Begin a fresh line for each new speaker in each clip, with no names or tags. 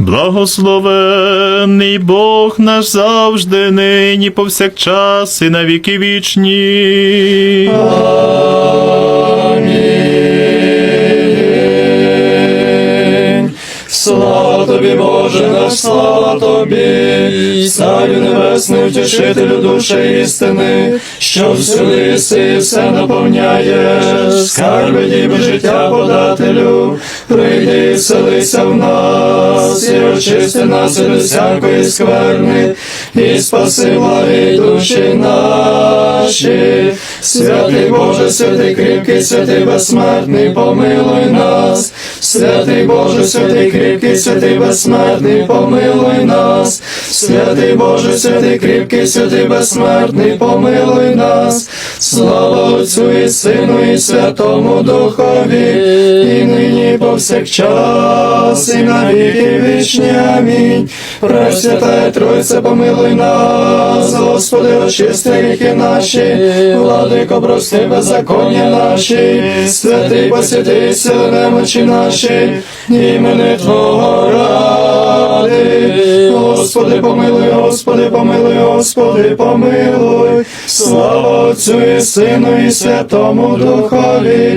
Благословений Бог наш завжди, нині повсякчас і на віки вічні.
Амінь. Слава тобі, Боже наш, слава тобі, Царю небесний, втішителю душі істини, що всюди і все наповняєш, скарби діби життя подателю, прийди і селися в нас, і очисти нас від всякої скверни, і спаси благі душі наші. Святий Боже, святий кріпкий, святий безсмертний, помилуй нас. Святий Боже, святий кріпкий, святий безсмертний, помилуй нас. Святий Боже, святий кріпкий, святий безсмертний, помилуй нас. Слава Отцю і Сину, і Святому Духові, і нині повсякчас, і на віки вічні. Амінь. Пресвятая Тройце, помилуй нас, Господи, очисти гріхи наші, владико, прости беззаконня наші, святий посвятий сили немочі наші, імени Твого ради. Господи, помилуй, Господи, помилуй, Господи, помилуй. Слава Отцю і Сину, і Святому Духові,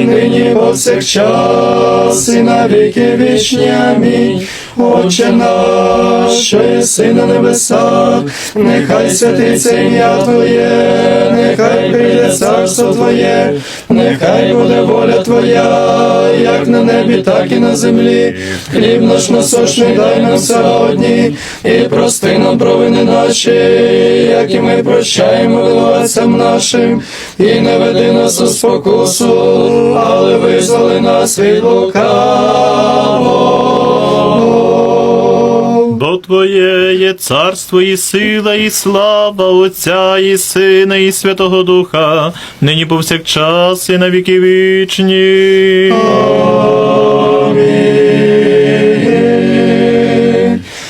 і нині повсякчас, і на віки вічні. Амінь. Отче наш, що єси на небесах, нехай святиться ім'я Твоє, нехай прийде царство Твоє, нехай буде воля Твоя, як на небі, так і на землі. Хліб наш насущний дай нам сьогодні, і прости нам провини наші, як і ми прощаємо винуватцям нашим, і не веди нас у спокусу, але визволи нас від лукавого.
Твоє є царство і сила, і слава Отця, і Сина, і Святого Духа, нині повсякчас і на віки вічні.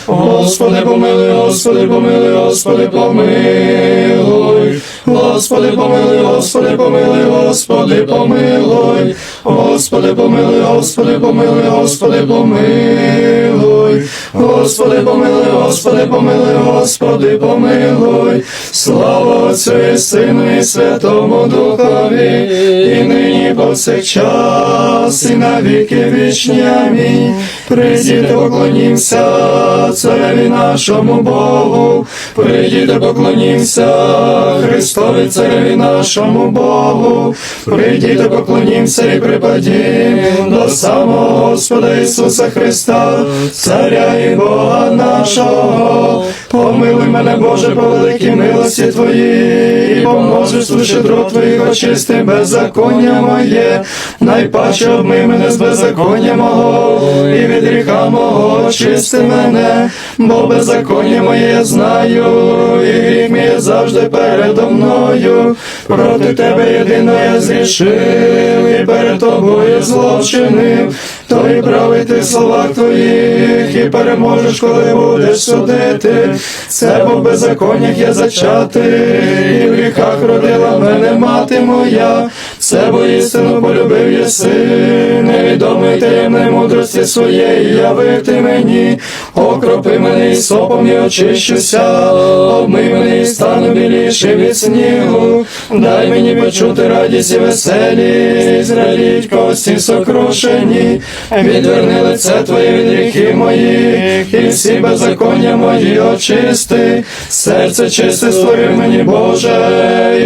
Господи, помилуй, Господи, помилуй, Господи, помилуй. Господи, помилуй, Господи, помилуй, Господи, помилуй. Господи, помилуй, Господи, помилуй, Господи, помилуй. Господи, помилуй, Господи, помилуй, Господи, помилуй. Слава Отцю і Сину і Святому Духові, і нині і повсякчас, і на віки вічні. Амінь. Прийдіте, поклонімся цареві нашому Богу, прийдіте, поклонімся Христові цареві нашому Богу, прийдіте, поклонімся і припадім до самого Господа Ісуса Христа, Царя і Бога нашого. Помилуй мене, Боже, по великій милості Твоїй, і помножиш у щедро Твоїх очисти беззаконня моє, найпаче обмий мене з беззаконня мого, і від гріха мого очисти мене, бо беззаконня моє я знаю, і гріх мій завжди передо мною. Проти Тебе єдино я зрішив, і перед тобою злочинив, то і правий ти словах твоїх, і переможеш, коли будеш судити. Це в беззаконнях я зачати, і в гріхах родила мене мати моя. Це бо істину полюбив єси, невідомий таємної мудрості своєї, явив ти мені, окропи мене і сопом і очищуся, обмий мене і стану біліше від снігу, дай мені почути радість і веселість, радіть кості сокрушені, відверни лице твоє від гріхів моїх, і всі беззаконня мої очисти, серце чисте створив мені, Боже,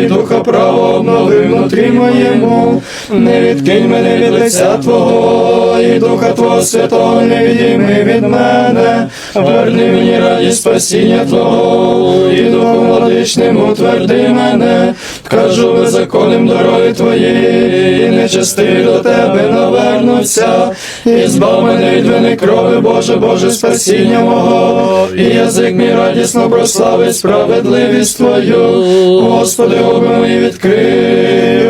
і духа право обнови внутрі моєму, не відкинь мене від лиця Твого, і духа Твого святого не відійми від мене, верни мені радість спасіння Твого, і духом владичним утверди мене, кажу беззаконним дороги Твої, і нечестиві до Тебе навернуться, і збав мене від вини крови, Боже, Боже, спасіння мого, і язик мій радісно прославить справедливість Твою, Господи, губи мої відкрий,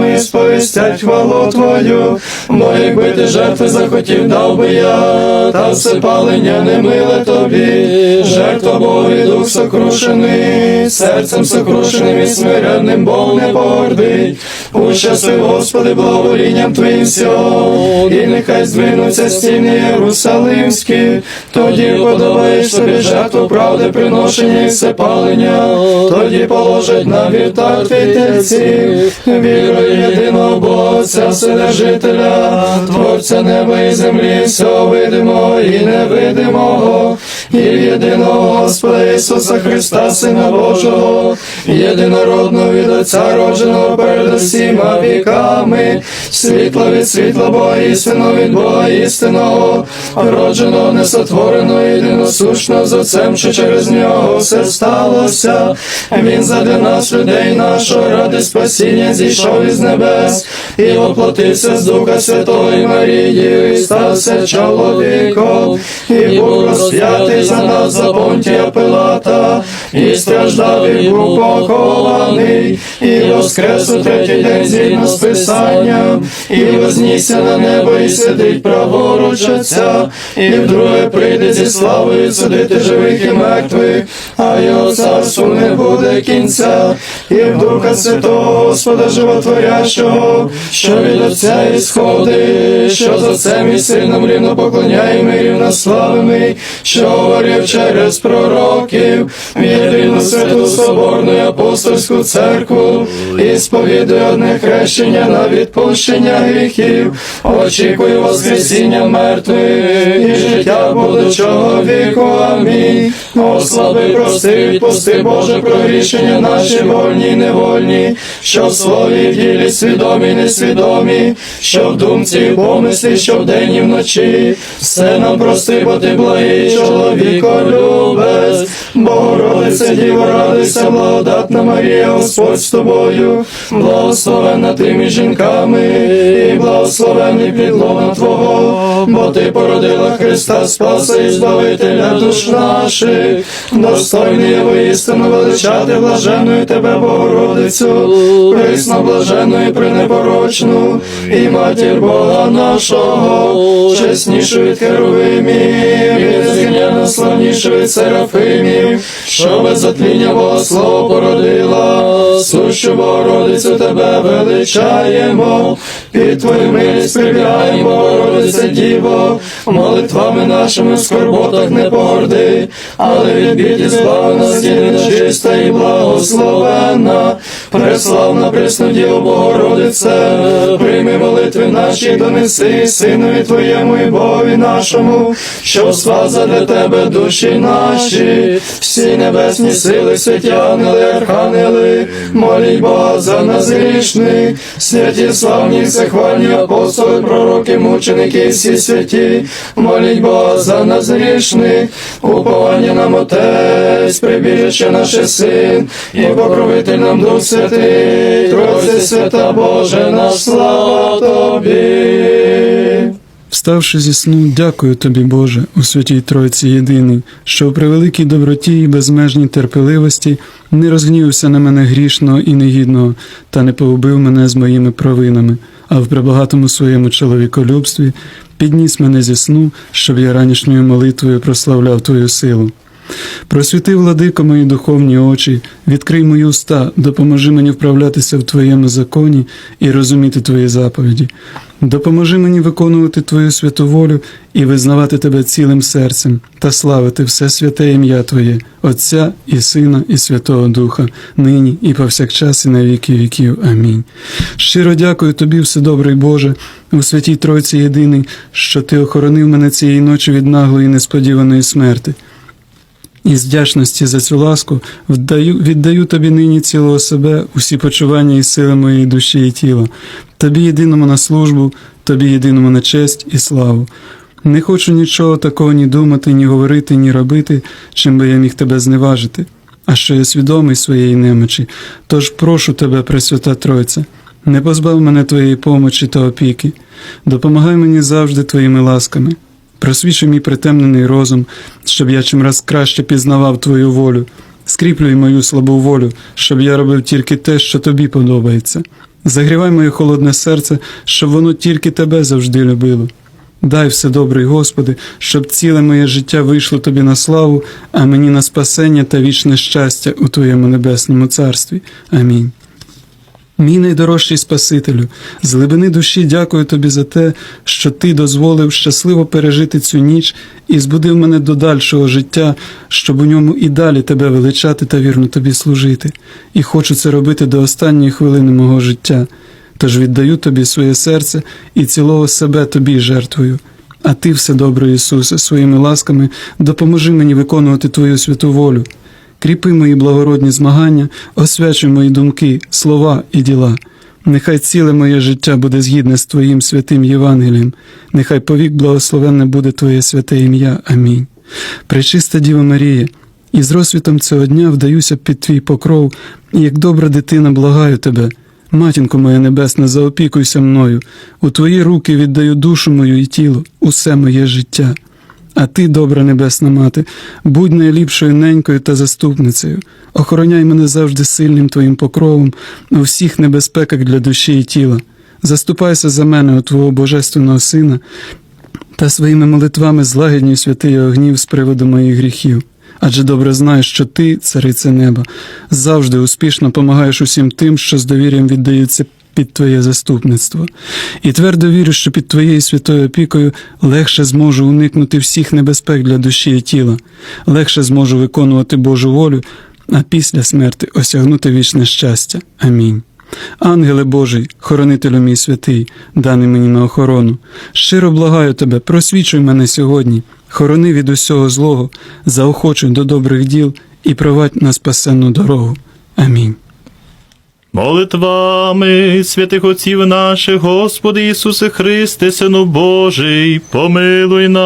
уста сповістять хвалу Твою, бо якби ти жертви захотів, дав би я, та все палення не миле тобі, жертва Богу дух сокрушений, серцем сокрушеним і смиренним Бог не погордить. Ущаси, Господи, благоволінням Твоїм всього, і нехай здвинуться стіни Єрусалимські, тоді подобаєш собі жертву правди, приношення і всепалення, тоді положить на вівтар твій тельців, вірою єдиного сина, Вседержителя, Творця неба і землі, всього видимого і невидимого, і єдиного Господа Ісуса Христа, Сина Божого, єдинородного від Отця родженого перед усіма віками, світла від світла Бога істинного від Бога істинного, родженого, несотвореного, єдиносушного з Отцем, що через нього все сталося. Він задля нас, людей нашого, ради спасіння зійшов із небес і воплотився з Духа Святого і Марії, і стався чоловіком, і був розп'ятий за нас за понтія Пилата, і страждав, був похований, і воскрес у третій день згідно з Писанням, і вознісся на небо, і сидить праворуч Отця, і вдруге прийде зі славою судити живих і мертвих, а його царству не буде кінця, і в Духа Святого Господа Животворящого, що від Отця ісходить, що з Отцем і Сином рівно поклоняємо і рівнославими, що говорив через пророків, в єдину святу соборну апостольську церкву, і сповідує одне хрещення на відпущення гріхів, очікую воскресіння мертвих і життя будучого віку. Амінь. Ослаби, прости, відпусти, Боже, про рішення наші вольні і невольні, що в слові, в ділі свідомі, і несвідомі, що в думці, і помислі, що вдень і вночі. Все нам прости, бо ти благий чоловіко любець, Богородице, Діво, радуйся, благодатна Марія, Господь з тобою, благословенна ти між жінками, і благословений підлона Твого, бо ти породила Христа Спаса і Збавителя душ наших, достойний воістину величати блаженною тебе, Богородицю, присно блаженну і пренепорочну, і матір Бога нашого, чеснішу від херовимів, і славнішу від серафимів, що без отління Бога слово породила, сущу Богородицю тебе величаємо, під твою милість прибігаємо, Богородице Діво, молитвами нашими в скорботах не погорди, але від біді збави нас єдина чиста і благословенна, преславна пресну Діво Богородице, прийми молитви наші, донеси Синові Твоєму і Богові нашому, що спаса для Тебе душі наші, всі небесні сили, святі ангели, архангели, моліть Бога за нас грішних, святі славні, всехвальні апостоли, пророки, мученики, всі святі, моліть Бога за нас грішних, уповання нам Отець, прибіжище наше син, і покровитель нам Дух Святий, Тройце свята Боже, наш слава Тобі.
Вставши зі сну, дякую тобі, Боже, у святій Тройці єдиний, що у превеликій доброті і безмежній терпеливості не розгнівався на мене грішного і негідного, та не поубив мене з моїми провинами, а в пребагатому своєму чоловіколюбстві підніс мене зі сну, щоб я ранішньою молитвою прославляв Твою силу. Просвіти, владико, мої духовні очі, відкрий мої уста, допоможи мені вправлятися в Твоєму законі і розуміти Твої заповіді. Допоможи мені виконувати Твою святу волю і визнавати Тебе цілим серцем та славити все святе ім'я Твоє, Отця і Сина, і Святого Духа, нині і повсякчас, і на віки віків. Амінь. Щиро дякую Тобі, Вседобрий Боже, у святій Тройці єдиний, що Ти охоронив мене цієї ночі від наглої несподіваної смерти. І з вдячності за цю ласку вдаю, віддаю тобі нині цілого себе, усі почування і сили моєї душі і тіла, тобі єдиному на службу, тобі єдиному на честь і славу. Не хочу нічого такого ні думати, ні говорити, ні робити, чим би я міг тебе зневажити, а що я свідомий своєї немочі, тож прошу тебе, Пресвята Тройця, не позбав мене твоєї помочі та опіки, допомагай мені завжди твоїми ласками. Просвічуй мій притемнений розум, щоб я чимраз краще пізнавав Твою волю. Скріплюй мою слабу волю, щоб я робив тільки те, що тобі подобається. Загрівай моє холодне серце, щоб воно тільки тебе завжди любило. Дай все добрий Господи, щоб ціле моє життя вийшло тобі на славу, а мені на спасення та вічне щастя у Твоєму небесному царстві. Амінь. Мій найдорожчий Спасителю, з глибини душі дякую тобі за те, що ти дозволив щасливо пережити цю ніч і збудив мене до дальшого життя, щоб у ньому і далі тебе величати та вірно тобі служити. І хочу це робити до останньої хвилини мого життя. Тож віддаю тобі своє серце і цілого себе тобі жертвую. А ти, все добре, Ісусе, своїми ласками допоможи мені виконувати Твою святу волю. Кріпи мої благородні змагання, освячуй мої думки, слова і діла. Нехай ціле моє життя буде згідне з Твоїм святим Євангелієм, нехай повік благословенне буде Твоє святе ім'я. Амінь. Пречиста Діва Марія, і з розсвітом цього дня вдаюся під Твій покров, і як добра дитина благаю Тебе. Матінко моя небесна, заопікуйся мною, у Твої руки віддаю душу мою і тіло, усе моє життя. А ти, добра небесна мати, будь найліпшою ненькою та заступницею, охороняй мене завжди сильним твоїм покровом у всіх небезпеках для душі і тіла. Заступайся за мене, у Твого Божественного Сина, та своїми молитвами злагіднюй святий огнів з приводу моїх гріхів. Адже добре знаєш, що ти, царице неба, завжди успішно помагаєш усім тим, що з довір'ям віддаються під Твоє заступництво, і твердо вірю, що під Твоєю святою опікою легше зможу уникнути всіх небезпек для душі і тіла, легше зможу виконувати Божу волю, а після смерти осягнути вічне щастя. Амінь. Ангеле Божий, хоронителю мій святий, даний мені на охорону, щиро благаю тебе, просвічуй мене сьогодні, хорони від усього злого, заохочуй до добрих діл і провадь на спасенну дорогу. Амінь.
Молитвами святих отців наших, Господи Ісусе Христе, Сину Божий, помилуй нас.